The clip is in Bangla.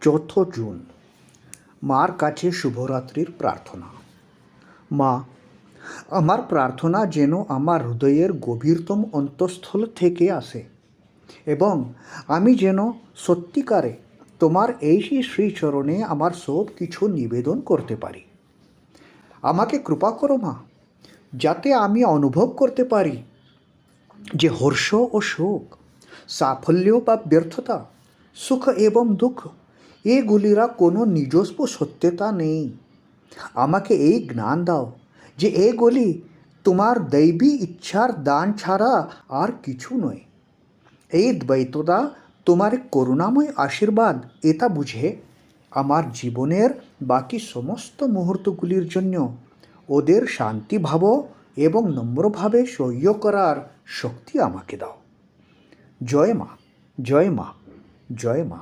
চৌথ জুন, মার কাছে শুভরাত্রির প্রার্থনা। মা, আমার প্রার্থনা যেন আমার হৃদয়ের গভীরতম অন্তঃস্থল থেকে আসে এবং আমি যেন সত্যিকারে তোমার এই শ্রীচরণে আমার সব কিছু নিবেদন করতে পারি। আমাকে কৃপা করো মা, যাতে আমি অনুভব করতে পারি যে হর্ষ ও শোক, সাফল্য বা ব্যর্থতা, সুখ এবং দুঃখ এগুলিরা কোনো নিজস্ব সত্যতা নেই। আমাকে এই জ্ঞান দাও যে এগুলি তোমার দৈবী ইচ্ছার দান ছাড়া আর কিছু নয়। এই দ্বৈতদা তোমার করুণাময় আশীর্বাদ, এটা বুঝে আমার জীবনের বাকি সমস্ত মুহূর্তগুলির জন্য ওদের শান্তি ভাব এবং নম্রভাবে সহ্য করার শক্তি আমাকে দাও। জয় মা জয় মা জয় মা।